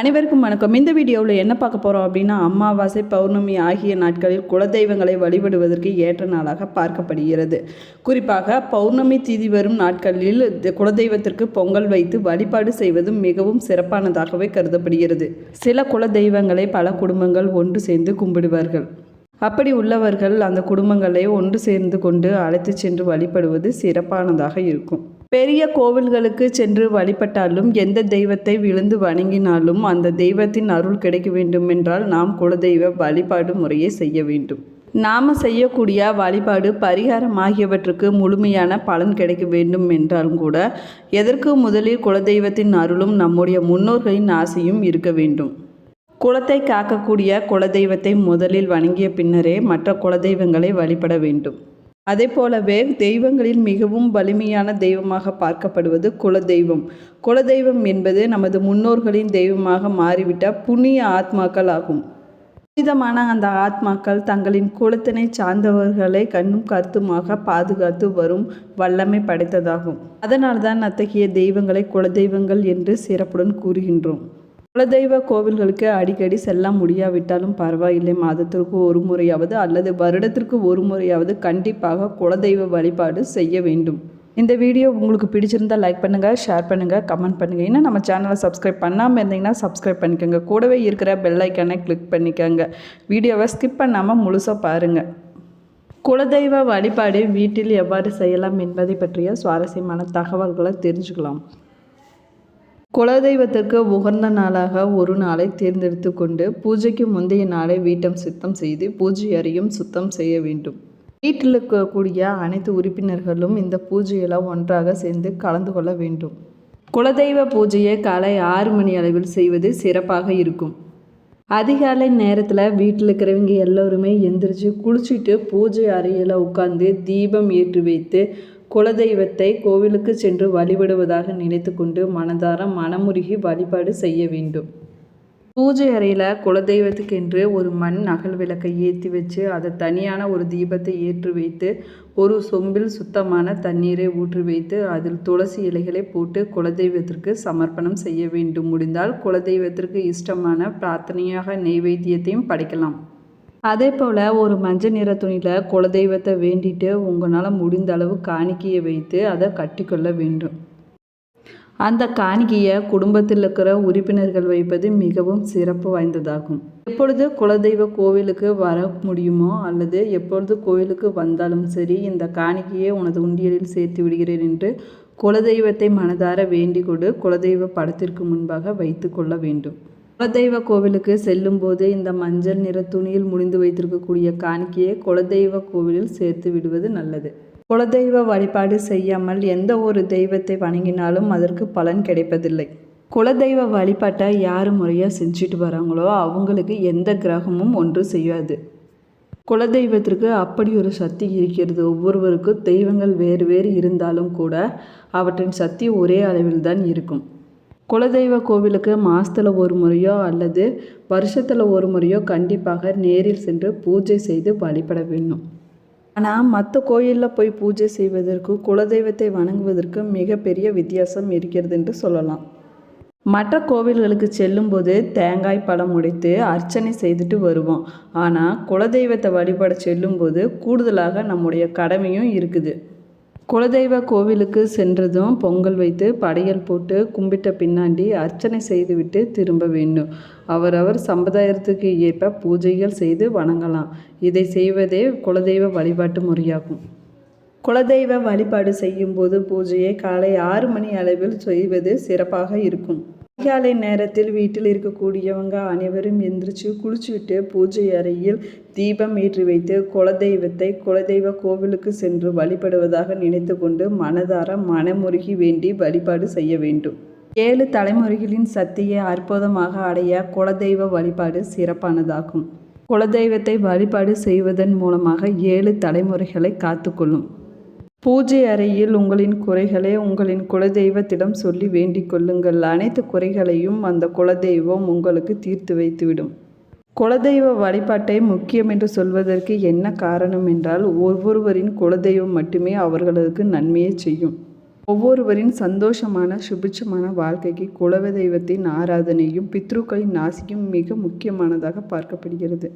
அனைவருக்கும் வணக்கம். இந்த வீடியோவில் என்ன பார்க்க போகிறோம் அப்படின்னா அமாவாசை பௌர்ணமி ஆகிய நாட்களில் குலதெய்வங்களை வழிபடுவதற்கு ஏற்ற நாளாக பார்க்கப்படுகிறது. குறிப்பாக பௌர்ணமி திதி வரும் நாட்களில் குலதெய்வத்திற்கு பொங்கல் வைத்து வழிபாடு செய்வதும் மிகவும் சிறப்பானதாகவே கருதப்படுகிறது. சில குலதெய்வங்களை பல குடும்பங்கள் ஒன்று சேர்ந்து கும்பிடுவார்கள். அப்படி உள்ளவர்கள் அந்த குடும்பங்களை ஒன்று சேர்ந்து கொண்டு அழைத்து சென்று வழிபடுவது சிறப்பானதாக இருக்கும். பெரிய கோவில்களுக்கு சென்று வழிபட்டாலும் எந்த தெய்வத்தை விழுந்து வணங்கினாலும் அந்த தெய்வத்தின் அருள் கிடைக்க வேண்டும் என்றால் நாம் குலதெய்வ வழிபாடு முறையை செய்ய வேண்டும். நாம் செய்யக்கூடிய வழிபாடு பரிகாரம் ஆகியவற்றுக்கு முழுமையான பலன் கிடைக்க வேண்டும் என்றாலும் கூட எதற்கு முதலில் குலதெய்வத்தின் அருளும் நம்முடைய முன்னோர்களின் ஆசையும் இருக்க வேண்டும். குலத்தை காக்கக்கூடிய குலதெய்வத்தை முதலில் வணங்கிய பின்னரே மற்ற குலதெய்வங்களை வழிபட வேண்டும். அதே போலவே தெய்வங்களில் மிகவும் வலிமையான தெய்வமாக பார்க்கப்படுவது குலதெய்வம். குலதெய்வம் என்பது நமது முன்னோர்களின் தெய்வமாக மாறிவிட்ட புண்ணிய ஆத்மாக்கள் ஆகும். புனிதமான அந்த ஆத்மாக்கள் தங்களின் குலத்தினை சார்ந்தவர்களை கண்ணும் கருத்துமாக பாதுகாத்து வரும் வல்லமை படைத்ததாகும். அதனால்தான் அத்தகைய தெய்வங்களை குலதெய்வங்கள் என்று சிறப்புடன் கூறுகின்றோம். குலதெய்வ கோவில்களுக்கு அடிக்கடி செல்ல முடியாவிட்டாலும் பரவாயில்லை. மாதத்திற்கு ஒரு முறையாவது அல்லது வருடத்திற்கு ஒரு முறையாவது கண்டிப்பாக குலதெய்வ வழிபாடு செய்ய வேண்டும். இந்த வீடியோ உங்களுக்கு பிடிச்சிருந்தா லைக் பண்ணுங்கள் ஷேர் பண்ணுங்கள் கமெண்ட் பண்ணுங்கள் இன்னும் நம்ம சேனலை சப்ஸ்கிரைப் பண்ணாமல் இருந்தீங்கன்னா சப்ஸ்கிரைப் பண்ணிக்கோங்க. கூடவே இருக்கிற பெல் ஐக்கானை கிளிக் பண்ணிக்கோங்க. வீடியோவை ஸ்கிப் பண்ணாமல் முழுசாக பாருங்கள் குலதெய்வ வழிபாடு வீட்டில் எவ்வாறு செய்யலாம் என்பதை பற்றிய சுவாரஸ்யமான தகவல்களை தெரிஞ்சுக்கலாம். குலதெய்வத்துக்கு உகந்த நாளாக ஒரு நாளை தேர்ந்தெடுத்து கொண்டு பூஜைக்கு முந்தைய நாளை வீட்டம் சுத்தம் செய்து பூஜை அறையும் சுத்தம் செய்ய வேண்டும். வீட்டில் இருக்கக்கூடிய அனைத்து உறுப்பினர்களும் இந்த பூஜையில் ஒன்றாக சேர்ந்து கலந்து கொள்ள வேண்டும். குலதெய்வ பூஜையை காலை ஆறு மணி அளவில் செய்வது சிறப்பாக இருக்கும். அதிகாலை நேரத்தில் வீட்டில் இருக்கிறவங்க எல்லோருமே எந்திரிச்சு குளிச்சுட்டு பூஜை அறையில் உட்காந்து தீபம் ஏற்றி வைத்து குலதெய்வத்தை கோவிலுக்கு சென்று வழிபடுவதாக நினைத்து கொண்டு மனதார மனமுருகி வழிபாடு செய்ய வேண்டும். பூஜை அறையில் குலதெய்வத்துக்கென்று ஒரு மண் அகல் விளக்கை ஏற்றி வச்சு அதை தனியான ஒரு தீபத்தை ஏற்றி வைத்து ஒரு சொம்பில் சுத்தமான தண்ணீரை ஊற்றி வைத்து அதில் துளசி இலைகளை போட்டு குலதெய்வத்திற்கு சமர்ப்பணம் செய்ய வேண்டும். முடிந்தால் குலதெய்வத்திற்கு இஷ்டமான பிரார்த்தனையாக நெய்வேத்தியத்தையும் படைக்கலாம். அதே போல் ஒரு மஞ்சள் நிற துணியில் குலதெய்வத்தை வேண்டிட்டு உங்களால் முடிந்த அளவு காணிக்கையை வைத்து அதை கட்டிக்கொள்ள வேண்டும். அந்த காணிக்கையை குடும்பத்தில் இருக்கிற உறுப்பினர்கள் வைப்பது மிகவும் சிறப்பு வாய்ந்ததாகும். எப்பொழுது குலதெய்வ கோவிலுக்கு வர முடியுமோ அல்லது எப்பொழுது கோவிலுக்கு வந்தாலும் சரி இந்த காணிக்கையை உனது உண்டியலில் சேர்த்து விடுகிறேன் என்று குலதெய்வத்தை மனதார வேண்டிக் கொண்டு குலதெய்வ படத்திற்கு முன்பாக வைத்து கொள்ள வேண்டும். குலதெய்வ கோவிலுக்கு செல்லும்போது இந்த மஞ்சள் நிற துணியில் முடிந்து வைத்திருக்கக்கூடிய காணிக்கையை குலதெய்வ கோவிலில் சேர்த்து விடுவது நல்லது. குலதெய்வ வழிபாடு செய்யாமல் எந்த ஒரு தெய்வத்தை வணங்கினாலும் அதற்கு பலன் கிடைப்பதில்லை. குலதெய்வ வழிபாட்டை யார் முறையாக செஞ்சுட்டு வராங்களோ அவங்களுக்கு எந்த கிரகமும் ஒன்று செய்யாது. குலதெய்வத்திற்கு அப்படி ஒரு சக்தி இருக்கிறது. ஒவ்வொருவருக்கும் தெய்வங்கள் வேறு வேறு இருந்தாலும் கூட அவற்றின் சக்தி ஒரே அளவில் தான் இருக்கும். குலதெய்வ கோவிலுக்கு மாதத்தில் ஒரு முறையோ அல்லது வருஷத்தில் ஒரு முறையோ கண்டிப்பாக நேரில் சென்று பூஜை செய்து வழிபட வேண்டும். ஆனால் மற்ற கோயிலில் போய் பூஜை செய்வதற்கு குலதெய்வத்தை வணங்குவதற்கு மிகப்பெரிய வித்தியாசம் இருக்கிறது என்று சொல்லலாம். மற்ற கோவில்களுக்கு செல்லும்போது தேங்காய் பழம் உடைத்து அர்ச்சனை செய்துட்டு வருவோம். ஆனால் குலதெய்வத்தை வழிபட செல்லும்போது கூடுதலாக நம்முடைய கடமையும் இருக்குது. குலதெய்வ கோவிலுக்கு சென்றதும் பொங்கல் வைத்து படையல் போட்டு கும்பிட்ட பின்னாடி அர்ச்சனை செய்துவிட்டு திரும்ப வேண்டும். அவரவர் சம்பிரதாயத்துக்கு ஏற்ப பூஜைகள் செய்து வணங்கலாம். இதை செய்வதே குலதெய்வ வழிபாட்டு முறையாகும். குலதெய்வ வழிபாடு செய்யும்போது பூஜையை காலை ஆறு மணி அளவில் செய்வது சிறப்பாக இருக்கும். அதிகாலை நேரத்தில் வீட்டில் இருக்கக்கூடியவங்க அனைவரும் எந்திரிச்சு குளிச்சுவிட்டு பூஜை அறையில் தீபம் ஏற்றி வைத்து குலதெய்வத்தை குலதெய்வ கோவிலுக்கு சென்று வழிபடுவதாக நினைத்து கொண்டு மனதார மனமுருகி வேண்டி வழிபாடு செய்ய வேண்டும். ஏழு தலைமுறைகளின் சக்தியை அற்புதமாக அடைய குலதெய்வ வழிபாடு சிறப்பானதாகும். குலதெய்வத்தை வழிபாடு செய்வதன் மூலமாக ஏழு தலைமுறைகளை காத்துக்கொள்ளும். பூஜை அறையில் உங்களின் குறைகளை உங்களின் குலதெய்வத்திடம் சொல்லி வேண்டிக் கொள்ளுங்கள். அனைத்து குறைகளையும் அந்த குலதெய்வம் உங்களுக்கு தீர்த்து வைத்துவிடும். குலதெய்வ வழிபாட்டை முக்கியம் என்று சொல்வதற்கு என்ன காரணம் என்றால் ஒவ்வொருவரின் குலதெய்வம் மட்டுமே அவர்களுக்கு நன்மையை செய்யும். ஒவ்வொருவரின் சந்தோஷமான சுபிட்சமான வாழ்க்கைக்கு குலதெய்வத்தின் ஆராதனையும் பித்ருக்களின் நாசியும் மிக முக்கியமானதாக பார்க்கப்படுகிறது.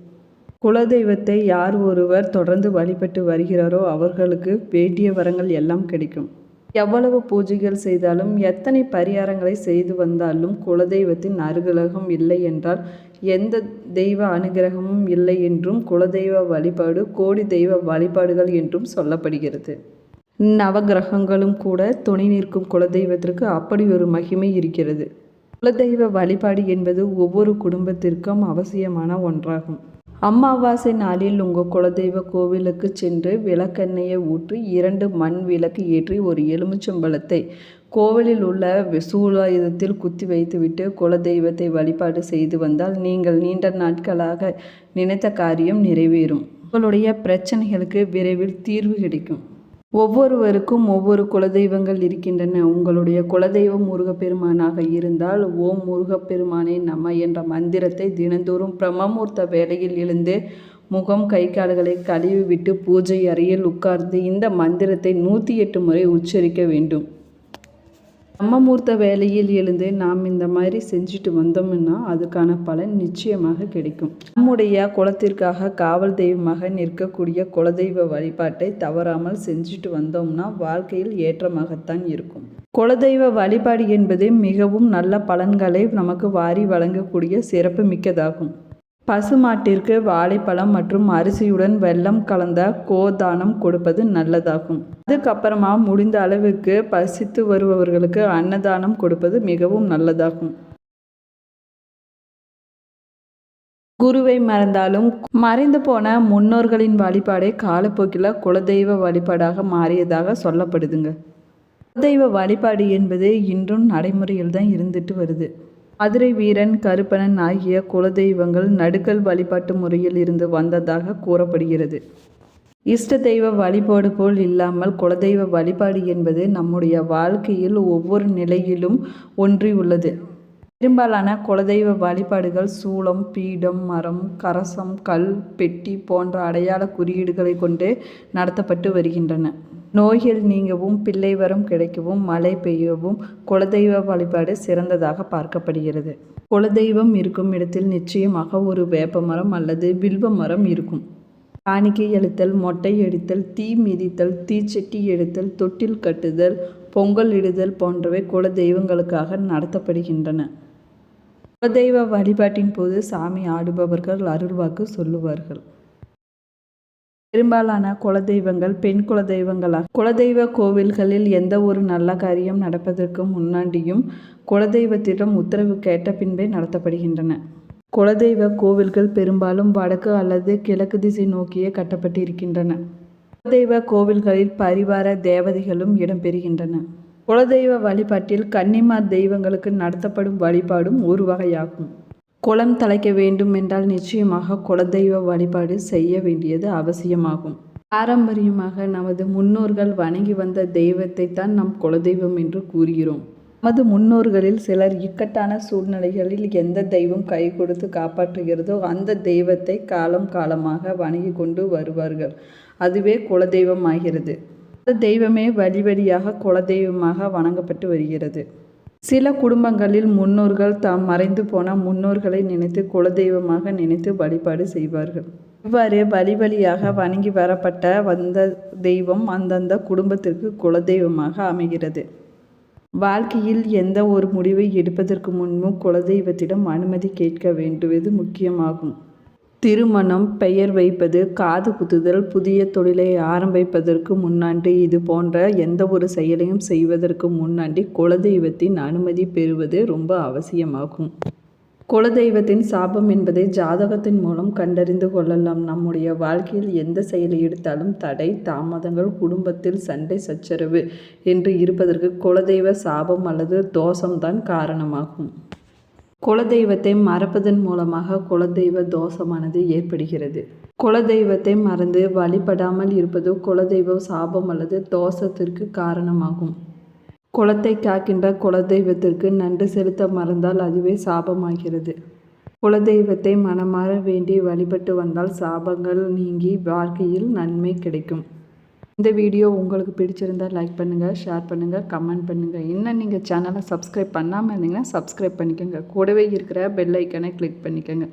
குலதெய்வத்தை யார் ஒருவர் தொடர்ந்து வழிபட்டு வருகிறாரோ அவர்களுக்கு வேண்டிய வரங்கள் எல்லாம் கிடைக்கும். எவ்வளவு பூஜைகள் செய்தாலும் எத்தனை பரிகாரங்களை செய்து வந்தாலும் குலதெய்வத்தின் அருகலகம் இல்லை என்றால் எந்த தெய்வ அனுகிரகமும் இல்லை என்றும் குலதெய்வ வழிபாடு கோடி தெய்வ வழிபாடுகள் என்றும் சொல்லப்படுகிறது. நவகிரகங்களும் கூட துணை நிற்கும் குலதெய்வத்திற்கு அப்படி ஒரு மகிமை இருக்கிறது. குலதெய்வ வழிபாடு என்பது ஒவ்வொரு குடும்பத்திற்கும் அவசியமான ஒன்றாகும். அமாவாசை நாளில் உங்கள் குலதெய்வ கோவிலுக்கு சென்று விளக்கெண்ணெயை ஊற்றி இரண்டு மண் விளக்கு ஏற்றி ஒரு எலுமிச்சம்பழத்தை கோவிலில் உள்ள சூலாயுதத்தில் குத்தி வைத்துவிட்டு குலதெய்வத்தை வழிபாடு செய்து வந்தால் நீங்கள் நீண்ட நாட்களாக நினைத்த காரியம் நிறைவேறும். உங்களுடைய பிரச்சனைகளுக்கு விரைவில் தீர்வு கிடைக்கும். ஒவ்வொருவருக்கும் ஒவ்வொரு குலதெய்வங்கள் இருக்கின்றன. உங்களுடைய குலதெய்வம் முருகப்பெருமானாக இருந்தால் ஓம் முருகப்பெருமானே நம என்ற மந்திரத்தை தினந்தோறும் பிரம்மமூர்த்த வேளையில் எழுந்து முகம் கை கால்களை கழுவி விட்டு பூஜை அறையில் உட்கார்ந்து இந்த மந்திரத்தை நூற்றி எட்டு முறை உச்சரிக்க வேண்டும். பிரம்மமூர்த்த வேலையில் எழுந்து நாம் இந்த மாதிரி செஞ்சுட்டு வந்தோம்னா அதுக்கான பலன் நிச்சயமாக கிடைக்கும். நம்முடைய குலத்திற்காக காவல் தெய்வமாக நிற்கக்கூடிய குலதெய்வ வழிபாட்டை தவறாமல் செஞ்சுட்டு வந்தோம்னா வாழ்க்கையில் ஏற்றமாகத்தான் இருக்கும். குலதெய்வ வழிபாடு என்பது மிகவும் நல்ல பலன்களை நமக்கு வாரி வழங்கக்கூடிய சிறப்பு மிக்கதாகும் பசுமாட்டிற்கு வாழைப்பழம் மற்றும் அரிசியுடன் வெள்ளம் கலந்த கோதானம் கொடுப்பது நல்லதாகும். அதுக்கப்புறமா முடிந்த அளவுக்கு பசித்து வருபவர்களுக்கு அன்னதானம் கொடுப்பது மிகவும் நல்லதாகும். குருவை மறந்தாலும் மறைந்து போன முன்னோர்களின் வழிபாடே காலப்போக்கில் குலதெய்வ வழிபாடாக மாறியதாக சொல்லப்படுதுங்க. குலதெய்வ வழிபாடு என்பது இன்றும் நடைமுறையில் தான் இருந்துட்டு வருது. மதுரை வீரன் கருப்பணன் ஆகிய குலதெய்வங்கள் நடுக்கல் வழிபாட்டு முறையில் இருந்து வந்ததாக கூறப்படுகிறது. இஷ்ட தெய்வ வழிபாடு போல் இல்லாமல் குலதெய்வ வழிபாடு என்பது நம்முடைய வாழ்க்கையில் ஒவ்வொரு நிலையிலும் ஒன்றி உள்ளது. பெரும்பாலான குலதெய்வ வழிபாடுகள் சூளம் பீடம் மரம் கரசம் கல் பெட்டி போன்ற அடையாள குறியீடுகளை கொண்டு நடத்தப்பட்டு வருகின்றன. நோய்கள் நீங்கவும் பிள்ளை வரம் கிடைக்கவும் மழை பெய்யவும் குலதெய்வ வழிபாடு சிறந்ததாக பார்க்கப்படுகிறது. குலதெய்வம் இருக்கும் இடத்தில் நிச்சயமாக ஒரு வேப்ப மரம் அல்லது வில்வ மரம் இருக்கும். காணிக்கை எழுத்தல் மொட்டை எடுத்தல் தீ மிதித்தல் தீச்சட்டி எடுத்தல் தொட்டில் கட்டுதல் பொங்கல் இடுதல் போன்றவை குலதெய்வங்களுக்காக நடத்தப்படுகின்றன. குலதெய்வ வழிபாட்டின் போது சாமி ஆடுபவர்கள் அருள்வாக்கு சொல்லுவார்கள். பெரும்பாலான குலதெய்வங்கள் பெண் குலதெய்வங்களாக குலதெய்வ கோவில்களில் எந்த ஒரு நல்ல காரியம் நடப்பதற்கு முன்னாடியும் குலதெய்வத்திடம் உத்தரவு கேட்ட பின்பே நடத்தப்படுகின்றன. குலதெய்வ கோவில்கள் பெரும்பாலும் வடக்கு அல்லது கிழக்கு திசை நோக்கியே கட்டப்பட்டிருக்கின்றன. குலதெய்வ கோவில்களில் பரிவார தேவதைகளும் இடம்பெறுகின்றன. குலதெய்வ வழிபாட்டில் கன்னிமார் தெய்வங்களுக்கு நடத்தப்படும் வழிபாடும் ஒரு வகையாகும். குளம் தலைக்க வேண்டும் என்றால் நிச்சயமாக குலதெய்வ வழிபாடு செய்ய வேண்டியது அவசியமாகும். பாரம்பரியமாக நமது முன்னோர்கள் வணங்கி வந்த தெய்வத்தை தான் நம் குலதெய்வம் என்று கூறுகிறோம். நமது முன்னோர்களில் சிலர் இக்கட்டான சூழ்நிலைகளில் எந்த தெய்வம் கை கொடுத்து காப்பாற்றுகிறதோ அந்த தெய்வத்தை காலம் காலமாக வணங்கி கொண்டு வருவார்கள். அதுவே குலதெய்வம் ஆகிறது. அந்த தெய்வமே வழி வழியாக குலதெய்வமாக வணங்கப்பட்டு வருகிறது. சில குடும்பங்களில் முன்னோர்கள் தாம் மறைந்து போன முன்னோர்களை நினைத்து குலதெய்வமாக நினைத்து வழிபாடு செய்வார்கள். இவ்வாறு வழி வழியாக வணங்கி வரப்பட்ட வந்த தெய்வம் அந்தந்த குடும்பத்திற்கு குலதெய்வமாக அமைகிறது. வாழ்க்கையில் எந்த ஒரு முடிவை எடுப்பதற்கு முன்பும் குலதெய்வத்திடம் அனுமதி கேட்க வேண்டுவது முக்கியமாகும். திருமணம் பெயர் வைப்பது காது குத்துதல் புதிய தொழிலை ஆரம்பிப்பதற்கு முன்னாண்டு இது போன்ற எந்த ஒரு செயலையும் செய்வதற்கு முன்னாடி குலதெய்வத்தின் அனுமதி பெறுவது ரொம்ப அவசியமாகும். குலதெய்வத்தின் சாபம் என்பதை ஜாதகத்தின் மூலம் கண்டறிந்து கொள்ளலாம். நம்முடைய வாழ்க்கையில் எந்த செயலை எடுத்தாலும் தடை தாமதங்கள் குடும்பத்தில் சண்டை சச்சரவு என்று இருப்பதற்கு குலதெய்வ சாபம் அல்லது தோஷம்தான் காரணமாகும். குலதெய்வத்தை மறப்பதன் மூலமாக குலதெய்வ தோஷமானது ஏற்படுகிறது. குலதெய்வத்தை மறந்து வழிபடாமல் இருப்பது குலதெய்வ சாபம் அல்லது தோஷத்திற்கு காரணமாகும். குலத்தை காக்கின்ற குலதெய்வத்திற்கு நன்றி செலுத்த மறந்தால் அதுவே சாபமாகிறது. குலதெய்வத்தை மனமாற வேண்டி வழிபட்டு வந்தால் சாபங்கள் நீங்கி வாழ்க்கையில் நன்மை கிடைக்கும். இந்த வீடியோ உங்களுக்கு பிடிச்சிருந்தா லைக் பண்ணுங்கள் ஷேர் பண்ணுங்கள் கமெண்ட் பண்ணுங்கள் இன்னும் நீங்கள் சேனலை சப்ஸ்கிரைப் பண்ணாமல் இருந்தீங்கன்னா சப்ஸ்கிரைப் பண்ணிக்கோங்க. கூடவே இருக்கிற பெல் ஐக்கனை கிளிக் பண்ணிக்கோங்க.